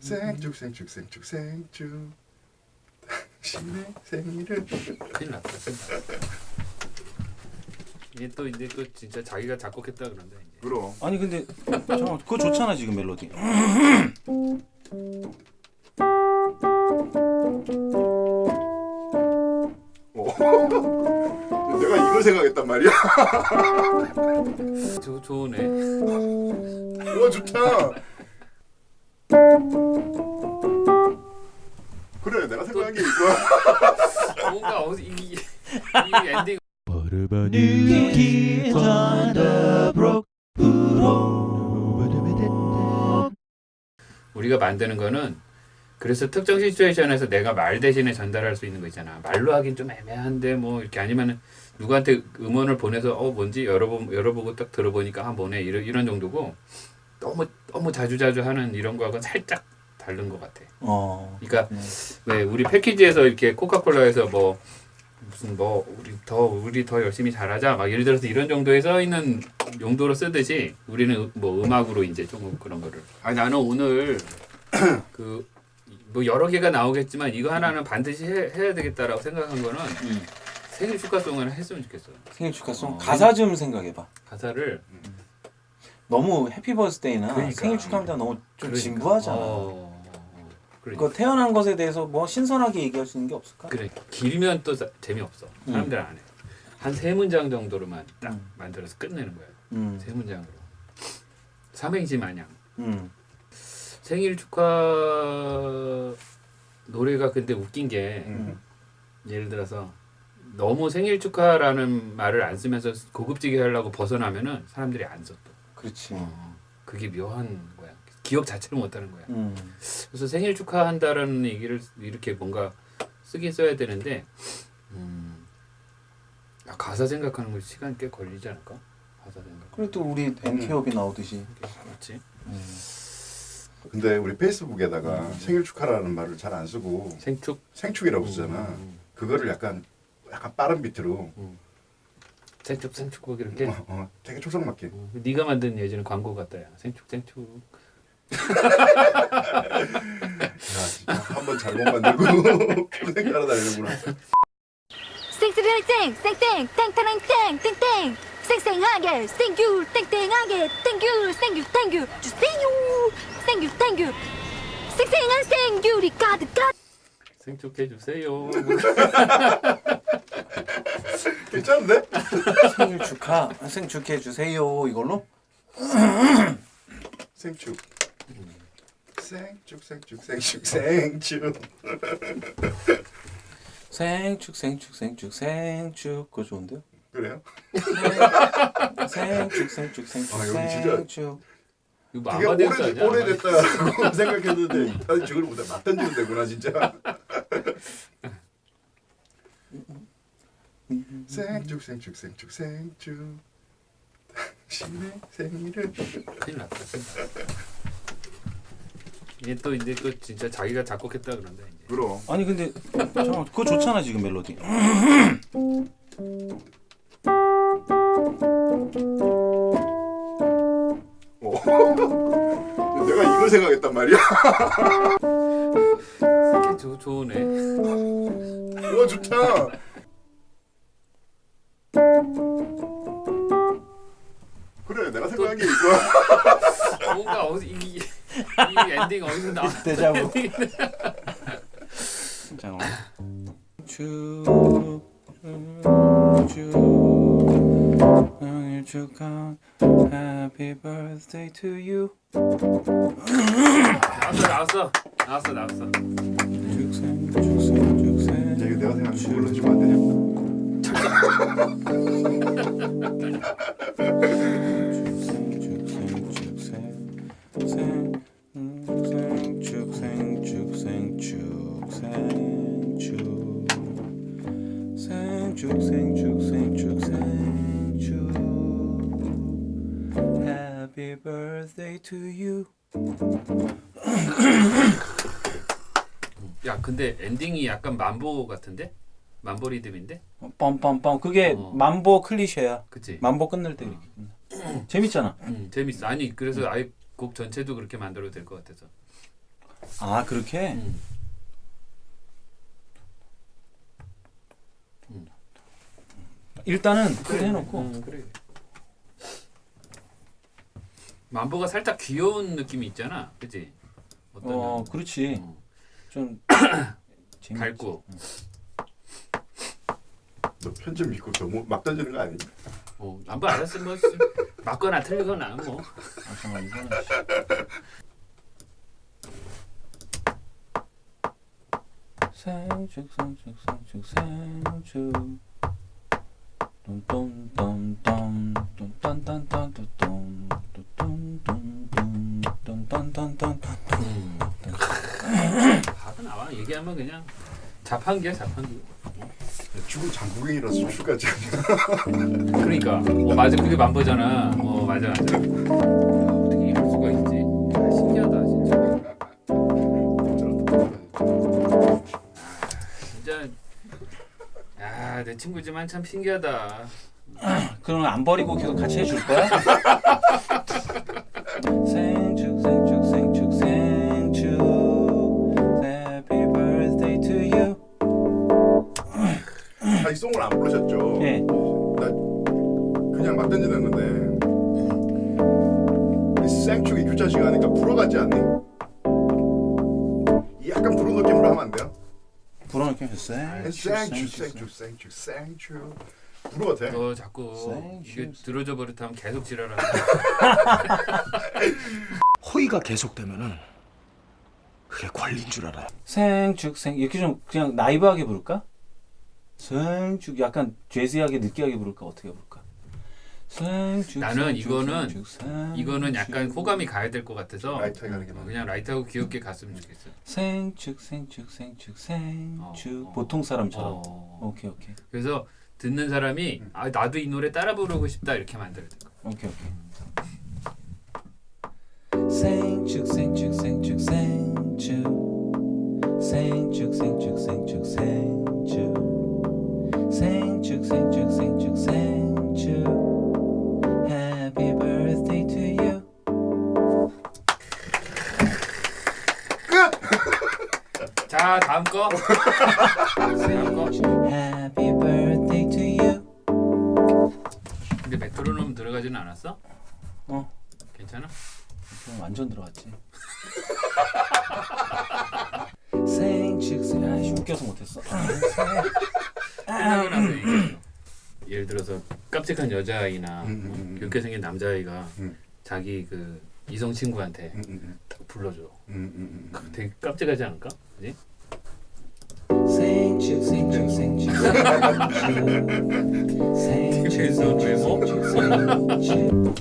생축 생축 생축 생축 당신의 생일을 큰일 났다. 이게 또 이제 또 진짜 자기가 작곡했다 그런데 이제. 그럼 아니 근데 잠깐 그거 좋잖아 지금 멜로디. 어. 내가 이걸 생각했단 말이야 저 좋으네. 와 좋다 그래 내가 생각한 게 이거야. 뭔가 어디 이, 이 엔딩. New on the broke 우리가 만드는 거는 그래서 특정 시츄에이션에서 내가 말 대신에 전달할 수 있는 거 있잖아. 말로 하긴 좀 애매한데 뭐 이렇게 아니면은 누구한테 음원을 보내서 어 뭔지 열어보 열어보고 딱 들어보니까 아 뭐네 이런 이런 정도고 너무 너무 자주 자주 하는 이런 거하고는 살짝 다른 것 같아. 어. 그러니까 네. 왜 우리 패키지에서 이렇게 코카콜라에서 뭐 무슨 뭐 우리 더 우리 더 열심히 잘하자 막 예를 들어서 이런 정도에 써 있는 용도로 쓰듯이 우리는 음- 뭐 음악으로 이제 조금 그런 거를 아 나는 오늘 그 뭐 여러 개가 나오겠지만 이거 하나는 반드시 해, 해야 되겠다라고 생각한 거는 음. 생일 축하송을 했으면 좋겠어 생일 축하송 어. 가사 좀 생각해봐. 가사를 너무 해피 버스데이나 그러니까. 생일 축하합니다 너무 좀 그러니까. 진부하잖아. 어, 어, 그러니까. 그 태어난 것에 대해서 뭐 신선하게 얘기할 수 있는 게 없을까? 그래 길면 또 자- 재미없어 사람들 안 해. 한 세 문장 정도로만 딱 음. 만들어서 끝내는 거야. 음. 세 문장으로. 삼행시 마냥. 음. 생일 축하 노래가 근데 웃긴 게 음. 예를 들어서 너무 생일 축하라는 말을 안 쓰면서 고급지게 하려고 벗어나면은 사람들이 안써 또. 그렇지. 어, 그게 묘한 거야. 기억 자체를 못 하는 거야. 음. 그래서 생일 축하한다라는 얘기를 이렇게 뭔가 쓰긴 써야 되는데 음, 아, 가사 생각하는 거 시간 꽤 걸리지 않을까? 가사 생각. 그래도 우리 NK업이 나오듯이. 그렇지. 음. 근데 우리 페이스북에다가 생일 축하라는 말을 잘 안 쓰고 생축. 생축이라고 쓰잖아 음, 그거를 약간 약간 빠른 비트로 생축 생축 꼭 이렇게. 어, 어, 되게 촉성맞게 어, 네가 만든 예전에 광고 같다야. 생축 생축. 야 진짜 한번 잘못 만들고 평생 따라다니는구나 쌩쌩땡 쌩땡 땡타랑땡 땡땡 쌩쌩하게 땡큐 땡땡하게 땡큐 땡큐 땡큐 주세요 땡큐 땡큐 쌩쌩한 땡큐리 가득 가득 생축해 주세요. 괜찮은데? 생일 축하, 생일 축하해 주세요 이걸로. 생축 생축 생축 생축 생축 생축, 생축, 생축, 생축 그거 좋은데요? 그래요? 생축, 생축, 생축, 아, 여기 진짜 생축. 이거 되게 오래, 아니야? 오래됐다고 생각했는데 아니 저걸 못해 맞 던지면 되구나 진짜 생축 생축 생축 생축 당신의 생일을 큰일 났다. 이게 또 이제 또 진짜 자기가 작곡했다 그런데 이제. 그럼 아니 근데 잠깐 그거 좋잖아 지금 멜로디. 어. 내가 이걸 생각했단 말이야 이게 좋 좋으네. 와 좋다 내가 생각한 게 이거야 뭔가 어디 이, 이 엔딩 어디서 나? 데자부. 잠깐. 축, 축, 생일 축하, Happy birthday to you. 나왔어 나왔어 나왔어 나왔어. 축생, 축생, 축생. 야, 이거 내가 생각한 걸로 해주면 안 되냐 생, 축 생, 축 생, 축 생, 축. Happy birthday to you. 야 근데 엔딩이 약간 만보 같은데? 만보 리듬인데? 빰빰빰 그게 어. 만보 클리셰야. 그치? 만보 끝낼 때 이렇게. 끝나. 재밌잖아. 음, 재밌어. 아니 그래서 아예 곡 전체도 그렇게 만들어도 될 것 같아서. 아 그렇게? 음. 일단은 그래 해놓고 음, 그래. 만보가 살짝 귀여운 느낌이 있잖아, 그지? 어떤 어 그렇지 어, 좀. 밝고. 너 편집 믿고 너무 막 던지는 거 아니야? 어, 만보 알았어 뭐 맞거나 틀리거나 뭐. 아 잠깐 이거는 생축 생축 생축 생축 얘기하면 그냥 자판기야 자판기. 죽은 장국인이라서 술까지 그러니까 어 맞아 그게 만보잖아. 어 맞아 맞아. 아, 어떻게 내 친구지만 참 신기하다. 그럼 안 버리고 계속 같이 해줄 거야? 생축 생축 생축 생축 불어 같아 너 자꾸. 이게 들어져 버릇하면 계속 지랄하는 호의가 계속되면은 그게 권리인 줄 알아요. 생축 생 이렇게 좀 그냥 나이브하게 부를까? 생축 약간 재즈하게 느끼하게 부를까 어떻게 부를까? 나는 이거는. 이거는 약간 호감이 가야 될 것 같아서 라이트하게 가는 게 어, 나아 그냥 라이트하고 귀엽게 갔으면 좋겠어. 생축 생축 생축 생축 어, 보통 사람처럼 어. 오케이 오케이 그래서 듣는 사람이 아 나도 이 노래 따라 부르고 싶다 이렇게 만들어야 돼. 오케이 오케이 생축 생축 생축 생축 생축 생축 생축 생축 생축 생축 생축 생축 자 다음 거. 다음 거. Happy birthday to you 근데 메트로놈 들어가지는 않았어? 어 괜찮아? 그럼 완전 들어갔지 생축 생 아이씨 웃겨서 못했어 끝나고 나서 얘기해줘. 예를 들어서 깜찍한 여자아이나 음, 음, 음. 귀엽게 생긴 남자아이가 음. 자기 그 이성 친구한테 음, 음, 딱 불러줘. 음, 음, 음. 되게 깜찍하지 않을까? 그지? 생축 생축 생축 생축 TV에서 외모? 생축 생축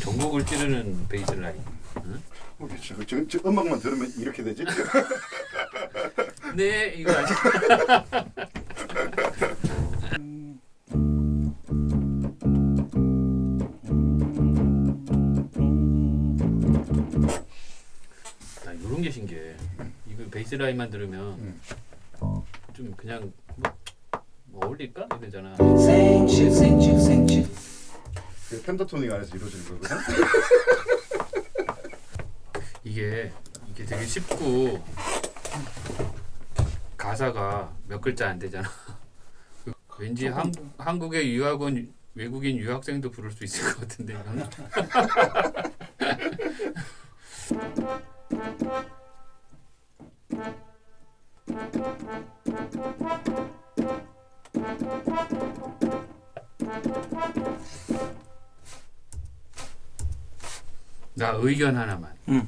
전곡을 찌르는 베이스 라인. 어, 그치. 저, 저 음악만 들으면 이렇게 되지? 네 이거 아직. 나 이런 게 신기해. 이거 베이스 라인만 들으면 음. 좀 그냥 뭐, 뭐 어울릴까 이러잖아. 생축 생축 생축 그 펜타토닉 안에서 이루어지는 거거든? 이게 이게 되게 쉽고 가사가 몇 글자 안 되잖아. 그 왠지 한국 한국의 유학원 외국인 유학생도 부를 수 있을 것 같은데 이거는. 나 의견 하나만. 응.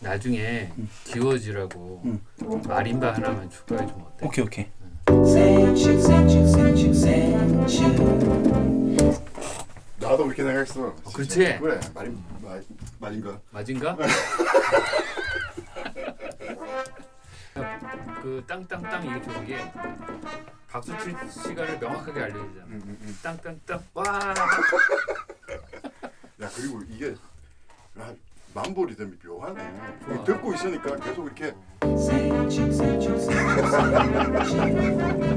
나중에 기워지라고 응. 마림바 하나만 추가해 주면 어때? 오케이 오케이 나도 그렇게 생각했어. 진짜. 그렇지? 그래. 말이 말 말인가? 맞은가? 그 땅땅땅 이게 좋은 게 박수 칠 시간을 명확하게 알려주잖아. 음, 음, 음. 땅땅땅 와 야 그리고 이게 아, 만보 리듬이 묘하네. 좋아. 듣고 있으니까 계속 이렇게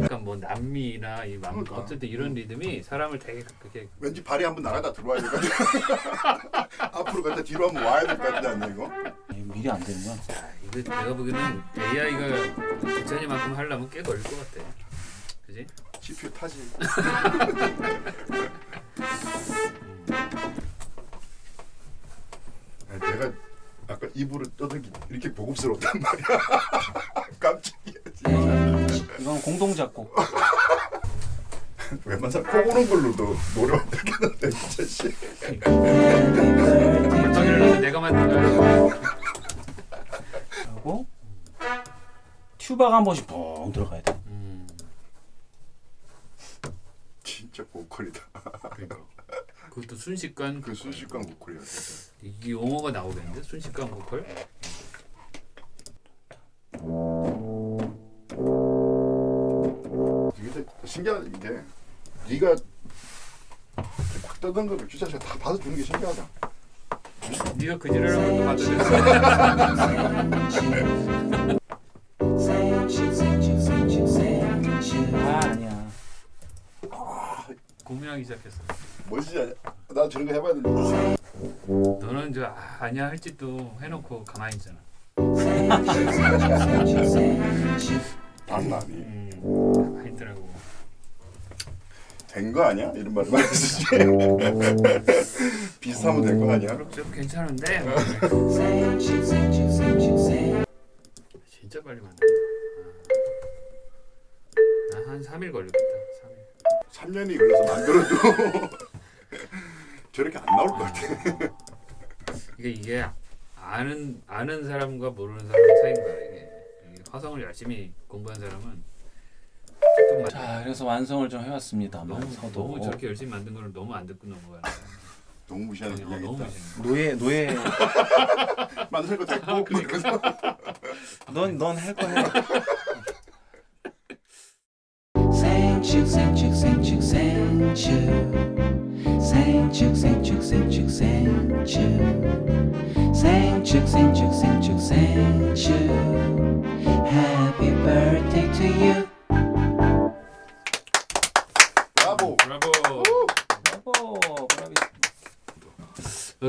약간 뭐 남미나 이 맘, 그러니까. 어쨌든 이런 리듬이 사람을 되게 그렇게 왠지 발이 한번 나가다 들어와야 될 것 같아. 앞으로 갔다 뒤로 한번 와야 될 것 같지 않냐 이거? 이거 미리 안 되는 거야. 아, 이거 내가 보기에는 AI가 기찬이만큼 하려면 꽤 걸릴 것 같아. 그지? CPU 타지. 아니, 내가 아까 입으로 떠든 게 이렇게 보급스럽단 말이야. 이건 공동 작곡. 웬만한 코 고는 걸로도 노래 만들겠는데 진짜 씨. 벌떡이를 넣어서 내가 만든 거야. 하고 튜바가 한 번씩 뻥 들어가야 돼. 음, 진짜 보컬이다. 그러니까. 그것도 순식간 그 순식간 보컬이야. 진짜. 이 용어가 나오겠는데 순식간 보컬? 신기하다 이게. 네가 막 떠든 거를 씨가 다 받아주는 게 신기하다. 네가 그 지랄을 한번 받아들였어. 아 아니야. 고민하기 시작했어. 뭐지? 아니야? 나 저런 거 해봐야 되는데. 너는 저 아, 아니야 할짓도 해놓고 가만히 있잖아. 장난이 된 거 아니야? 이런 말 말했지. 비슷하면 된 거 아니야? 좀 괜찮은데. 진짜 빨리 만든다. 아. 나한 3일 걸렸겠다. 3일. 3년이 걸려서 만들어도 저렇게 안 나올 것 같아. 이게 이게 아는 아는 사람과 모르는 사람의 차이인 거야 이게. 이게 화성을 열심히 공부한 사람은 만- 자 그래서 완성을 좀 해왔습니다. 너무 서도 너무 저렇게 열심히 만든 거를 너무 안 듣고 넘어가는 거야. 너무 무시하는 어, 너무. 무시해. 노예 노예 만드는 거 됐고 그래서 넌 넌 할 거 해. 생축 생축 생축 생축 생축 생축 생축 생축 생축 생축 생축 생축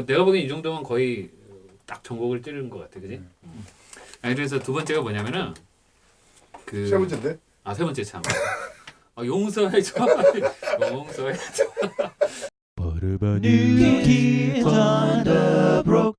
내가 보기엔 이 정도면 거의 딱 전곡을 찌르는 것 같아, 그지? 음. 아니 그래서 두 번째가 뭐냐면은 그 세 번째인데 아 세 번째 참. 아, 용서해줘. 용서해줘. On the broke